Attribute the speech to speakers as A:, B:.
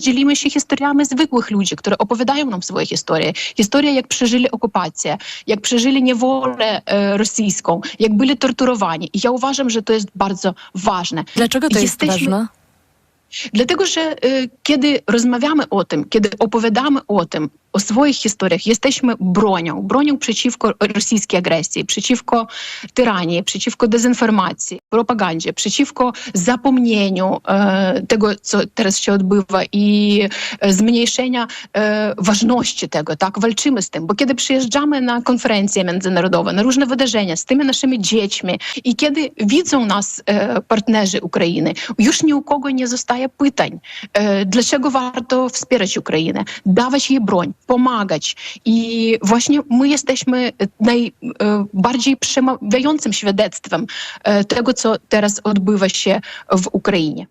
A: dzielimy się historiami zwykłych ludzi, które opowiadają nam swoje historie. Historie, jak przeżyli okupację, jak przeżyli niewolę e, rosyjską, jak byli torturowani. I ja uważam, że to jest bardzo ważne.
B: Dlaczego to jest
A: Jesteśmy-
B: ważne?
A: Dlatego, że e, kiedy rozmawiamy o tym, kiedy opowiadamy o tym, o swoich historiach, jesteśmy bronią, bronią przeciwko rosyjskiej agresji, przeciwko tyranii, przeciwko dezinformacji, propagandzie, przeciwko zapomnieniu e, tego, co teraz się odbywa i e, zmniejszenia e, ważności tego, tak, walczymy z tym, bo kiedy przyjeżdżamy na konferencje międzynarodowe, na różne wydarzenia z tymi naszymi dziećmi i kiedy widzą nas partnerzy Ukrainy, już ni u kogo nie zostaje pytań, dlaczego warto wspierać Ukrainę, dawać jej broń, pomagać. I właśnie my jesteśmy najbardziej przemawiającym świadectwem e, tego, co teraz odbywa się w Ukrainie.